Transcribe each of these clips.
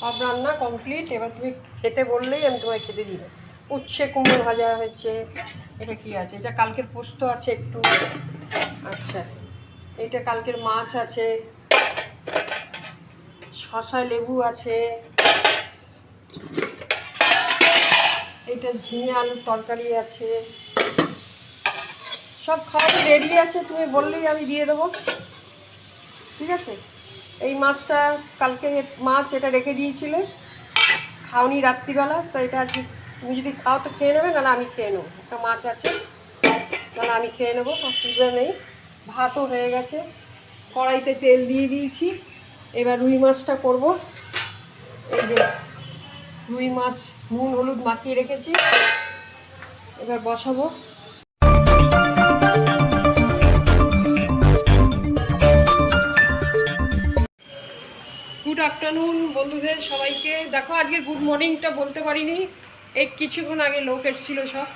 সব রান্না কমপ্লিট এবার তুমি খেতে বললেই আমি তোমায় খেতে দিই উচ্ছে কুমড়ো ভাজা হয়েছে, এটা কি আছে? এটা কালকের পোস্ত আছে একটু। আচ্ছা এটা কালকের মাছ আছে। শশা লেবু আছে। এটা ঝিঙে আলুর তরকারি আছে। সব খাওয়া রেডি আছে, তুমি বললেই আমি দিয়ে দেবো। ঠিক আছে? এই মাছটা কালকে মাছ এটা রেখে দিয়েছিলে। খাওনি রাত্রিবেলা, তো এটা আজকে তুমি যদি খাও তো খেয়ে নেবে, নাহলে আমি খেয়ে নেব। একটা মাছ আছে, নাহলে আমি খেয়ে নেব অসুবিধা নেই। ভাতও হয়ে গেছে, কড়াইতে তেল দিয়ে দিয়েছি। এবার রুই মাছটা করব। এই যে রুই মাছ, নুন, হলুদ মাখিয়ে রেখেছি। এবার বসাবো। গুড আফটারনুন বন্ধুদের সবাইকে। দেখো, আজকে গুড মর্নিংটা বলতে পারিনি। এই কিছুক্ষণ আগে লোক এসেছিল সব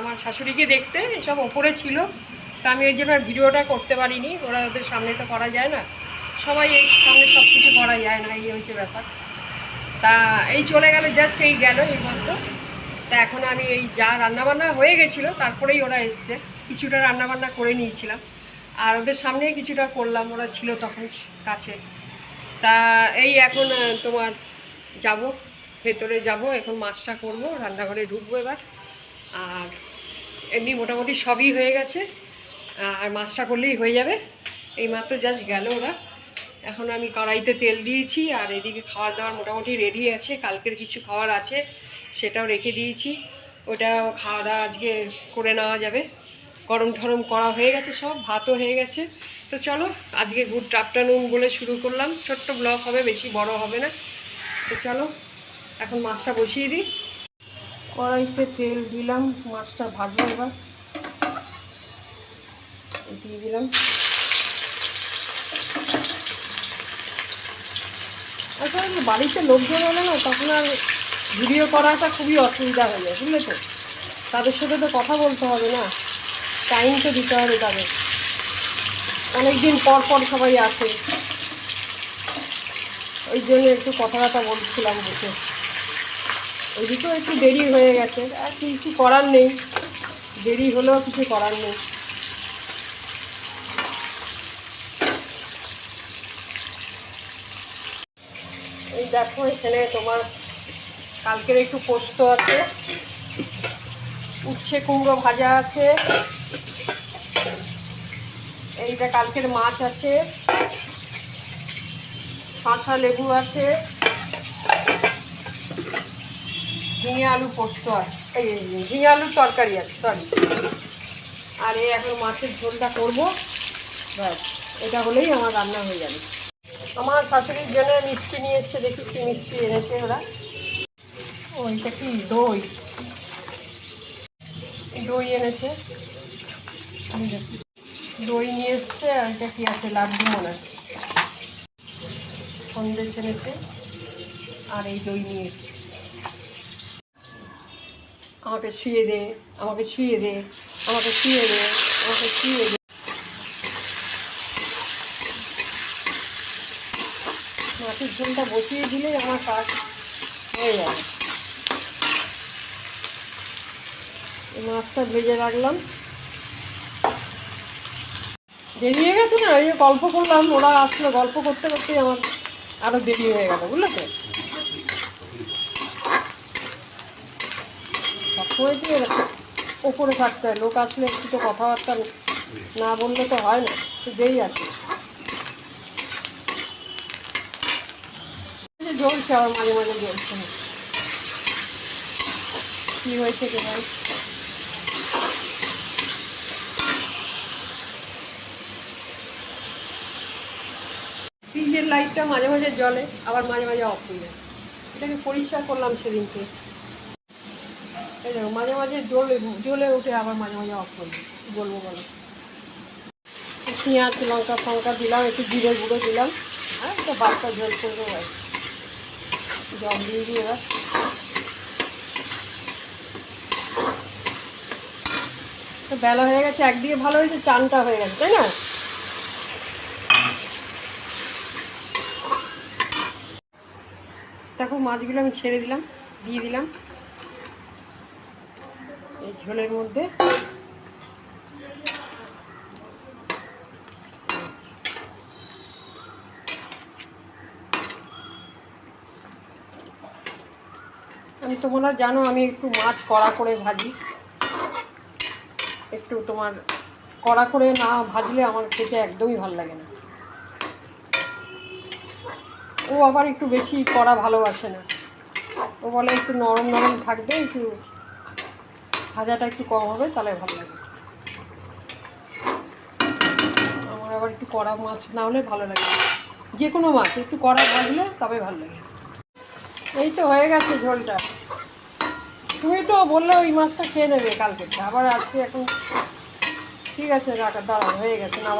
আমার শাশুড়িকে দেখতে এসব ওপরে ছিল। তা আমি এই জন্য আর ভিডিওটা করতে পারিনি, ওরা ওদের সামনে তো করা যায় না। সবাই এই সামনে সব কিছু করা যায় না, এই হচ্ছে ব্যাপার। তা এই চলে গেল জাস্ট এই গেল, এই মাত্র তা এখন আমি এই যা রান্নাবান্না হয়ে গেছিল, তারপরেই ওরা এসছে। কিছুটা রান্নাবান্না করে নিয়েছিলাম। আর ওদের সামনেই কিছুটা করলাম, ওরা ছিল তখন কাছে। তা এই এখন তোমার যাব, ভেতরে যাব, এখন মাছটা করব, রান্নাঘরে ঢুকবো এবার। আর এমনি মোটামুটি সবই হয়ে গেছে। আর মাছটা করলেই হয়ে যাবে। এই মাত্র জাস্ট গেল ওরা। এখন আমি কড়াইতে তেল দিয়েছি, আর এদিকে খাওয়া দাওয়ার মোটামুটি রেডি আছে। কালকের কিছু খাওয়ার আছে, সেটাও রেখে দিয়েছি। ওটাও খাওয়া দাওয়া আজকে করে নেওয়া যাবে। গরম ঠরম করা হয়ে গেছে সব ভাতও হয়ে গেছে। তো চলো আজকে গুড আফটারনুন বলে শুরু করলাম। ছোট্ট ব্লগ হবে বেশি বড় হবে না। তো চলো এখন মাছটা বসিয়ে দিই। কড়াইতে তেল দিলাম মাছটা ভাজবো এবার। দিয়ে দিলাম। আসলে আচ্ছা, বাড়িতে লোকজন হলে না তখন আর ভিডিও করাটা খুবই অসুবিধা হয়ে যায় বুঝলে তো? তাদের সাথে তো কথা বলতে হবে না। টাইম তো দিতে হবে তাদের। অনেকদিন পর পর সবাই আসে। ওই জন্য একটু কথাবার্তা বলছিলাম বসে। ওইদিকেও একটু দেরি হয়ে গেছে। আর কিছু করার নেই। দেরি হলেও কিছু করার নেই। এই দেখো, এখানে তোমার কালকের একটু পোস্ত আছে। উচ্ছে কুমড়ো ভাজা আছে। এইটা কালকের মাছ আছে। শশা লেবু আছে। ঝিঙে আলু পোস্ত আছে। এই ঝিঙে আলুর তরকারি আছে সরি আর এই এখন মাছের ঝোলটা করব। ব্যাস, এটা হলেই আমার রান্না হয়ে যাবে। আমার শাশুড়ির জন্য মিষ্টি নিয়ে এসছে, দেখি কি মিষ্টি এনেছে ওরা। ওইটা কি? দই। দই এনেছে। দই নিয়ে এসছে, আর এটা কি আছে লাড্ডু মনে। সন্দেশ এনেছে আর এই দই নিয়ে এসছে। আমাকে শুয়ে দে, আমাকে শুয়ে দে, আমাকে শুয়ে দে, আমাকে শুয়ে দে। মাছের ঝোলটা বসিয়ে দিলেই আমার কাজ হয়ে যাবে। মাছটা ভেজে রাখলাম। দেরি হয়ে গেছে না? এই গল্প করলাম, ওরা আসলো, গল্প করতে করতেই আমার আরও দেরি হয়ে গেল বুঝলে তো তো ওপরে থাকতে হয়, লোক আসলে একটু তো কথাবার্তা না বললে তো হয় না, একটু দেরি আছে। জ্বলছে আবার মাঝে মাঝে জ্বলছে। কি হয়েছে কে ফ্রিজের লাইটটা মাঝে মাঝে জ্বলে, আবার মাঝে মাঝে অফ হয়ে যায়। এটাকে পরিষ্কার করলাম সেদিনকে। এই মাঝে মাঝে জ্বলে জ্বলে উঠে আবার মাঝে মাঝে অফ হয়ে যায়। বলব বলো? পেঁয়াজ, লঙ্কা, ফঙ্কা দিলাম, একটু জিরে গুঁড়ো দিলাম। আর একটা বাচ্চা ঝোল করব ভাই জল দিয়ে দিই এবার। বেলা হয়ে গেছে, একদিকে ভালো হয়েছে, চানটা হয়ে গেছে, তাই না? দেখো মাছগুলো আমি ছেড়ে দিলাম, দিয়ে দিলাম। এই ঝোলের মধ্যে। আমি তোমরা জানো, আমি একটু মাছ কড়া করে ভাজি। একটু তোমার কড়া করে না ভাজলে আমার খেতে একদমই ভালো লাগে না। ও আবার একটু বেশি কড়া ভালোবাসে না। ও বলে একটু নরম নরম থাকবে, একটু ভাজাটা একটু কম হবে, তাহলে ভালো লাগে। আমার আবার একটু কড়া মাছ না হলে ভালো লাগে যে কোনো মাছ, একটু কড়া ভাজলে তবে ভালো লাগে। এই তো হয়ে গেছে ঝোলটা। তুমি তো বললে ওই মাছটা খেয়ে নেবে কালকে। আবার আজকে এখন ঠিক আছে, রাখা, দাঁড়াও, হয়ে গেছে না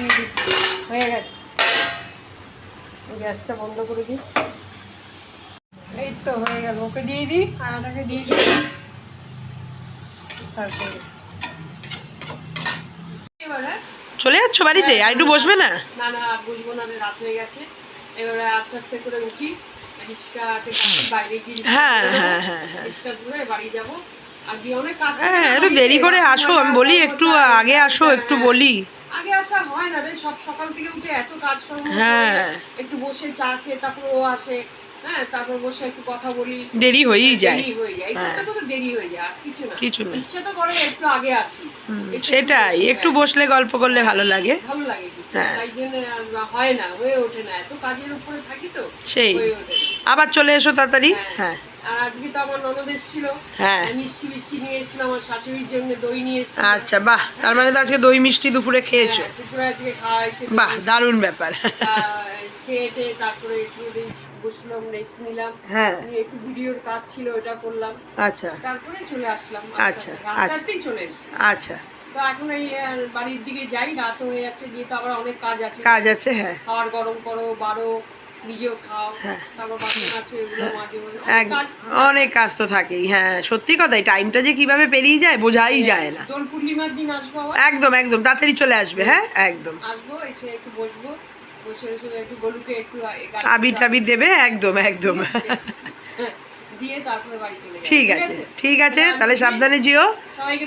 আবার দিচ্ছি। হয়ে গেছে। গ্যাসটা বন্ধ করে দিই। এই তো হয়ে গেল। ওকে দিয়ে দিই আটাকে দিয়ে দিই। তারপরে। চলে যাচ্ছ বাড়িতে? আর একটু বসবে না? না না আর বসবো না রে, রাত হয়ে গেছে। এবারে আস্তে আস্তে করে উঠি। রিক্সাতে বাইরে গিয়ে হ্যাঁ, হ্যাঁ, হ্যাঁ, হ্যাঁ। রিক্সা ধরে বাড়ি যাব। আর গিয়ে অনেক কাজ হ্যাঁ একটু দেরি করে আসো। আমি বলি একটু আগে আসো হ্যাঁ, একটু হ্যাঁ। বলি। আগে আসা হয় না রে সব সকাল থেকে উঠে এত কাজকর্ম করে, হ্যাঁ। একটু বসে চা খেয়ে তারপর ও আসে হ্যাঁ তারপর বসে একটু কথা বলি। দেরি হয়েই যায়। দেরি হয়ে যায়। এই হ্যাঁ। করতে দেরি হয়ে যায় আর কিছু না। কিছু না। ইচ্ছা তো করে একটু আগে আসি। সেটাই। একটু হ্যাঁ। বসলে গল্প করলে ভালো লাগে। ভালো লাগে হ্যাঁ। তাই জন্য হয় না হয়ে ওঠে না। এত কাজের উপরে থাকি তো সেই। আবার চলে এসো তাড়াতাড়ি। হ্যাঁ। আর আজকে তো আমার ননদ এসেছিল হ্যাঁ। মিষ্টি মিষ্টি নিয়ে এসেছিল আমার শাশুড়ির জন্য দই নিয়ে এসেছিল আচ্ছা বাহ। তার মানে তো আজকে দই মিষ্টি দুপুরে খেয়েছো। হ্যাঁ, দুপুরে আজকে খাওয়া হয়েছে বাহ দারুণ ব্যাপার। খেয়ে টেয়ে তারপরে একটু বসলাম রেস্ট নিলাম। হ্যাঁ। একটু ভিডিওর কাজ ছিল ওটা করলাম। আচ্ছা। তারপরে চলে আসলাম। আচ্ছা, আচ্ছা। চলে এসেছি। আচ্ছা। তো এখন এই বাড়ির দিকে যাই রাত হয়ে যাচ্ছে গিয়ে তো আবার অনেক কাজ আছে। কাজ আছে হ্যাঁ। খাবার গরম করো বারো হ্যাঁ। অনেক কাজ তো থাকেই হ্যাঁ সত্যি কথাই টাইমটা যে কীভাবে পেরিয়ে যায় বোঝাই যায় না। একদম একদম তাড়াতাড়ি চলে আসবে হ্যাঁ একদম। আবির টাবির দেবে একদম একদম। হ্যাঁ, ঠিক আছে ঠিক আছে তাহলে সাবধানে যেও।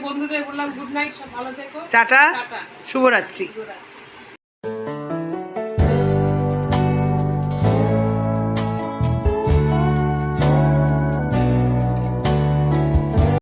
বন্ধুদের বললাম গুড নাইট সব ভালো থেকো। টাটা শুভরাত্রি।